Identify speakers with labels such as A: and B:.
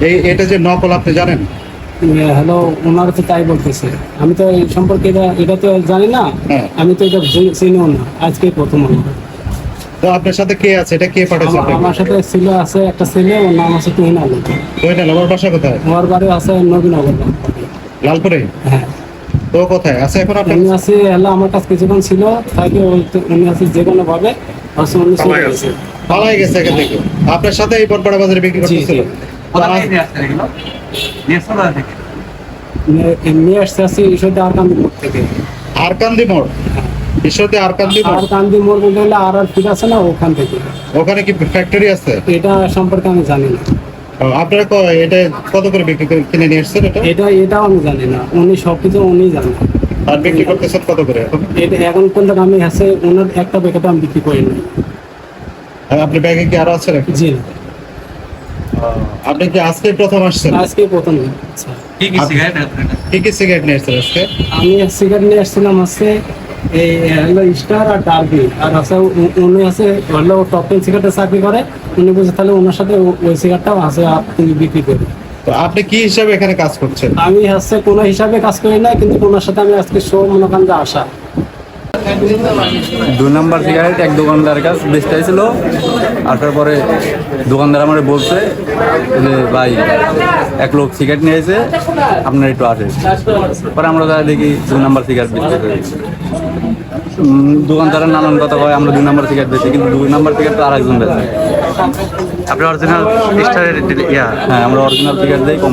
A: এই এটা যে নকল আপনি জানেন?
B: হ্যালো ওনারা তো তাই বলতেছে। আমি তো এই সম্পর্কে এটা এটা তো জানি না।
A: হ্যাঁ।
B: আমি তো এটা চিনিও না। আজকে প্রথম
A: তো আপনার সাথে কে আছে? এটা কে পাঠাচ্ছে
B: আমার- সাথে ছিল আছে একটা ছেলে ওর নাম আছে তুহিন আলম
A: ওইটা আমার বাসা কোথায়?
B: ওর বাড়ি আছে নবীনগর।
A: লালপুরে?
B: হ্যাঁ।
A: তো কোথায়? আছে এখন আপনার?
B: উনি আছে হলো আমার কাছে কিছুক্ষণ ছিল তাকে ওই উনি আছে যে কোনো ভাবে উনি চলে গেছে।
A: পালাই গেছে এখান থেকে। আপনার সাথে এই বটপাড়া বাজারে বিক্রি করতেছিল?
B: নিয়ে- নিয়ে আসছি ঈশ্বরদী আর মোড় থেকে।
A: আরকান্দি মোড়? ঈশ্বরদী আরকান্দি মোড়?
B: কান্দি মোড় বলতে গেলে আর আর ফিট আছে না ওখান থেকে?
A: ওখানে কি ফ্যাক্টরি আছে?
B: এটা সম্পর্কে আমি জানি না।
A: ও, আপনারা এটা কত করে বিক্রি করে কিনে নিয়ে এটা?
B: এটা এটাও আমি জানি না। উনি সবকিছু উনি জানেন।
A: আর বিক্রি করতেছেন কত করে
B: এটা এখন পর্যন্ত আমি আছে ওনার একটা প্যাকেট আমি বিক্রি করি না
A: আর আপনার ব্যাগে কি আরও আছে নাকি?
B: জি। না
A: আপনি কি আজকে প্রথম আসছেন?
B: আজকে প্রথম আচ্ছা।
A: কি কি সিগারেট নিয়ে এসছেন আজকে?
B: আমি সিগারেট নিয়ে আসছিলাম আছে এই হলো স্টার আর ডার্বি আর আছে উনি আছে হলো টপ টেন সিগারেটের চাকরি করে। উনি বলছে তাহলে ওনার সাথে ওই সিগারেটটাও আছে আপনি বিক্রি করি।
A: তো আপনি কি হিসাবে এখানে কাজ করছেন?
B: আমি হচ্ছে কোনো হিসাবে কাজ করি না কিন্তু ওনার সাথে আমি আজকে শো মনে করেন যে আসা।
C: দুই নাম্বার সিগারেট এক দোকানদার কাছ বেচতে ছিল আসার পরে দোকানদার আমার বলছে যে ভাই এক লোক সিগারেট নিয়েছে আপনার একটু আসে পরে আমরা যা দেখি দুই নাম্বার সিগারেট করে দোকানদারের নানান কথা কয় আমরা দুই নাম্বার সিগারেট বেচি কিন্তু দুই নাম্বার সিগারেট তো আরেকজন বেচে।
D: আপনি অরিজিনাল স্টারের ইয়া?
C: হ্যাঁ আমরা অরিজিনাল সিগারেট দিই কম